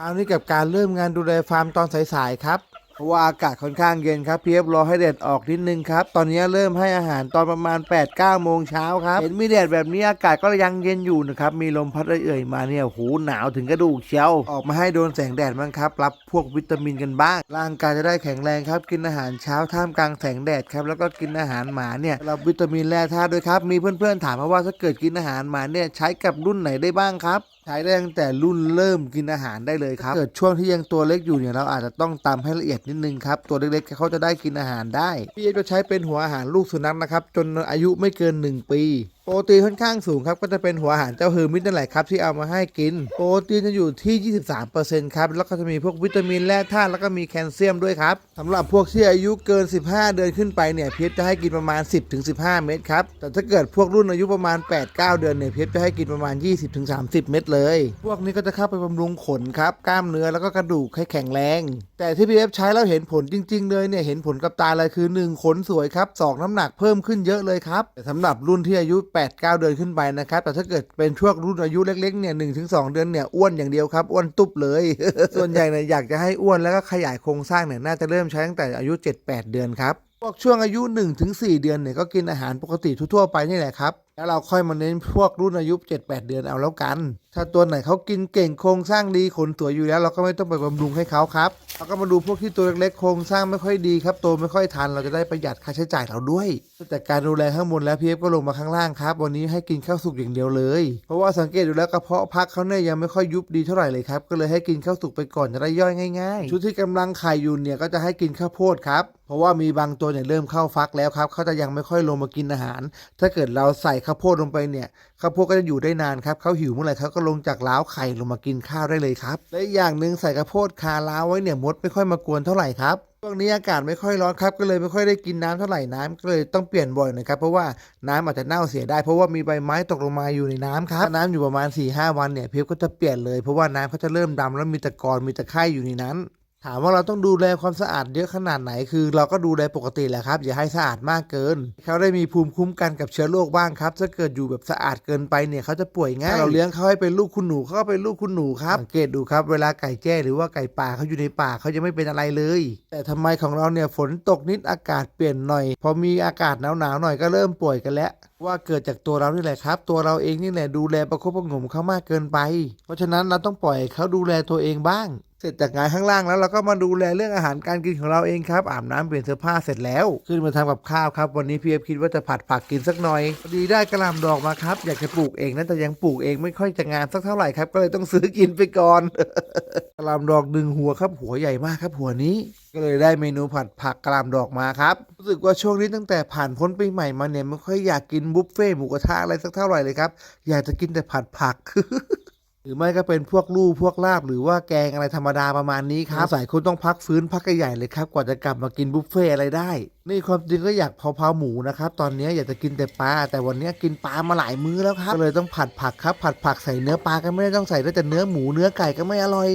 เอานี้กับการเริ่มงานดูแลฟาร์มตอนสายๆครับเพราะว่าอากาศค่อนข้างเย็นครับเพียบรอให้แดดออกนิดนึงครับ ตอนนี้เริ่มให้อาหารตอนประมาณ 8-9โมงเช้าครับเห็นมีแดดแบบนี้อากาศก็ยังเย็นอยู่นะครับมีลมพัดเอื่อยๆมาเนี่ยหูหนาวถึงกระดูกเชียวออกมาให้โดนแสงแดดบ้างครับ รับพวกวิตามินกันบ้างร่างกายจะได้แข็งแรงครับ กินอาหารเช้าท่ามกลางแสงแดดครับแล้วก็กินอาหารหมาเนี่ยรับวิตามินแร่ธาตุด้วยครับมีเพื่อนๆถามมาว่าถ้าเกิดกินอาหารหมาเนี่ยใช้กับรุ่นไหนได้บ้างครับ ช้ได้ตั้งแต่รุ่นเริ่มกินอาหารได้เลยครับเกิดช่วงที่ยังตัวเล็กอยู่เนี่ยเราอาจจะต้องตำให้ละเอียดนิดนึงครับตัวเล็กๆเขาจะได้กินอาหารได้พี่เอจะใช้เป็นหัวอาหารลูกสุนัขนะครับจนอายุไม่เกิน 1 ปีโปรตีนค่อนข้างสูงครับก็จะเป็นหัวอาหารเจ้าเฮอมิตนั่นแหละครับที่เอามาให้กิน โปรตีนจะอยู่ที่ 23%ครับแล้วก็จะมีพวกวิตามินแร่ธาตุแล้วก็มีแคลเซียมด้วยครับสำหรับพวกที่อายุเกิน 15 เดือนขึ้นไปเนี่ยเพีชจะให้กินประมาณ 10-15 เม็ดครับแต่ถ้าเกิดพวกรุ่นอายุประมาณ 8-9 เดือนเนี่ยเพีชจะให้กินประมาณ 20-30 เม็ดเลย พวกนี้ก็จะเข้าไปบำรุงขนครับกล้ามเนื้อแล้วก็กระดูกให้แข็งแรง แต่ที่พีเอฟใช้แล้วเห็นผลจริง ๆ เลยเนี่ยเห็นผลกับตาเลยคือ 1 ขนสวยครับสองน้ำหนักเพิ่มขึ้นเยอะเลยครับแต่สำหรับรุ่นที่อายุ8-9 เดือนขึ้นไปนะครับ แต่ถ้าเกิดเป็นช่วงรุ่นอายุเล็กๆเนี่ยหถึงสเดือนเนี่ยอ้วนอย่างเดียวครับ อ้วนตุบเลย ส่วนใหญ่เนี่ยอยากจะให้อ้วนแล้วก็ขยายโครงสร้างเนี่ยน่าจะเริ่มใช้ตั้งแต่อายุ 7-8 เดือนครับพวกช่วงอายุ 1-4 เดือนเนี่ยก็กินอาหารปกติทั่วๆไปนี่แหละครับแล้วเราค่อยมาเน้นพวกรุ่นอายุ 7-8 เดือนเอาแล้วกัน ถ้าตัวไหนเขากินเก่งโครงสร้างดีขนสวยอยู่แล้ว เราก็ไม่ต้องไปบำรุงให้เขาครับเราก็มาดูพวกที่ตัวเล็กๆโครงสร้างไม่ค่อยดีครับโตไม่ค่อยทันเราจะได้ประหยัดค่าใช้จ่ายเราด้วยแต่การดูแลข้างบนแล้วพีเอฟก็ลงมาข้างล่างครับ วันนี้ให้กินข้าวสุกอย่างเดียวเลย เพราะว่าสังเกตดูแล้วกระเพาะพักเขาเนี่ยยังไม่ค่อยยุบดีเท่าไหร่เลยครับก็เลยให้กินข้าวสุกไปก่อนจะได้ย่อยง่ายๆ ชุดที่กำลังไข่อยู่เนี่ยก็จะให้กินข้าวโพดครับเพราะว่ามีบางตัวเนี่ยเริ่มเข้าฟักแล้วครับเขาจะยังไม่ค่อยลงมากินอาหาร ถ้าเกิดเราใส่ข้าวโพดลงไปเนี่ยข้าวโพดก็จะอยู่ได้นานครับเขาหิวเมื่อไหร่เขาก็ลงจากล้าวไข่ลงมากินข้าวได้เลยครับ และอย่างหนึ่งใส่ข้าวโพดคาล้าวไว้เนี่ยมดไม่ค่อยมากวนเท่าไหร่ครับช่วงนี้อากาศไม่ค่อยร้อนครับก็เลยไม่ค่อยได้กินน้ำเท่าไหร่น้ำก็เลยต้องเปลี่ยนบ่อยน่อยครับเพราะว่าน้ำอาจจะเน่าเสียได้ เพราะว่ามีใบไม้ตกลงมาอยู่ในน้ำครับถ้าน้ำอยู่ประมาณ4ี่ห้าวันเนี่ยเพฟก็จะเปลี่ยนเลยเพราะว่าน้ำเขาจะเริ่มดำแล้วมีตะกอนมีตะไคร่อยู่ในนั้น ถามว่าเราต้องดูแลความสะอาดเยอะขนาดไหนคือ เราก็ดูแลปกติแหละครับ อย่าให้สะอาดมากเกิน เขาได้มีภูมิคุ้มกันกับเชื้อโรคบ้างครับ ถ้าเกิดอยู่แบบสะอาดเกินไปเนี่ยเขาจะป่วยง่ายถ้าเราเลี้ยงเขาให้เป็นลูกคุณหนูเขาก็เป็นลูกคุณหนูครับสังเกตดูครับเวลาไก่แจ้หรือว่าไก่ป่าเขาอยู่ในป่าเขาจะไม่เป็นอะไรเลย แต่ทำไมของเราเนี่ยฝนตกนิดอากาศเปลี่ยนหน่อย พอมีอากาศหนาวๆหน่อยก็เริ่มป่วยกันแล้ว ว่าเกิดจากตัวเรานี่แหละครับ ตัวเราเองนี่แหละดูแลประคบประงมเขามากเกินไป เพราะฉะนั้นเราต้องปล่อยเขาดูแลตัวเองบ้าง เสร็จจากงานข้างล่างแล้วเราก็มาดูแลเรื่องอาหารการกินของเราเองครับ อาบน้ำเปลี่ยนเสื้อผ้าเสร็จแล้ว ขึ้นมาทำกับข้าวครับ วันนี้พี่เอฟคิดว่าจะผัดผักกินสักหน่อยดีได้กระหลำดอกมาครับ อยากจะปลูกเองนะแต่ยังปลูกเองไม่ค่อยจะงามสักเท่าไหร่ครับ ก็เลยต้องซื้อกินไปก่อนกระหลำดอกหนึ่งหัวครับ หัวใหญ่มากครับ หัวนี้ก็เลยได้เมนูผัดผักกระหลำดอกมาครับ รู้สึกว่าช่วงนี้ตั้งแต่ผ่านพ้นปีใหม่มาเนี่ยไม่ค่อยอยากกินบุฟเฟ่หมูกระทะอะไรสักเท่าไหร่เลยครับ อยากจะกินแต่ผัดผัก หรือไม่ก็เป็นพวกลู่พวกลาบหรือว่าแกงอะไรธรรมดาประมาณนี้ครับสายคุณต้องพักฟื้นพักใหญ่เลยครับ กว่าจะกลับมากินบุฟเฟ่อะไรได้ นี่ความจริงก็อยากเผาๆหมูนะครับตอนนี้อยากจะกินแต่ปลาแต่วันนี้กินปลามาหลายมื้อแล้วครับก็เลยต้องผัดผักครับ ผัดผักใส่เนื้อปลาก็ไม่ได้ต้องใส่ด้แต่เนื้อหมูเนื้อไก่ก็ไม่อร่อย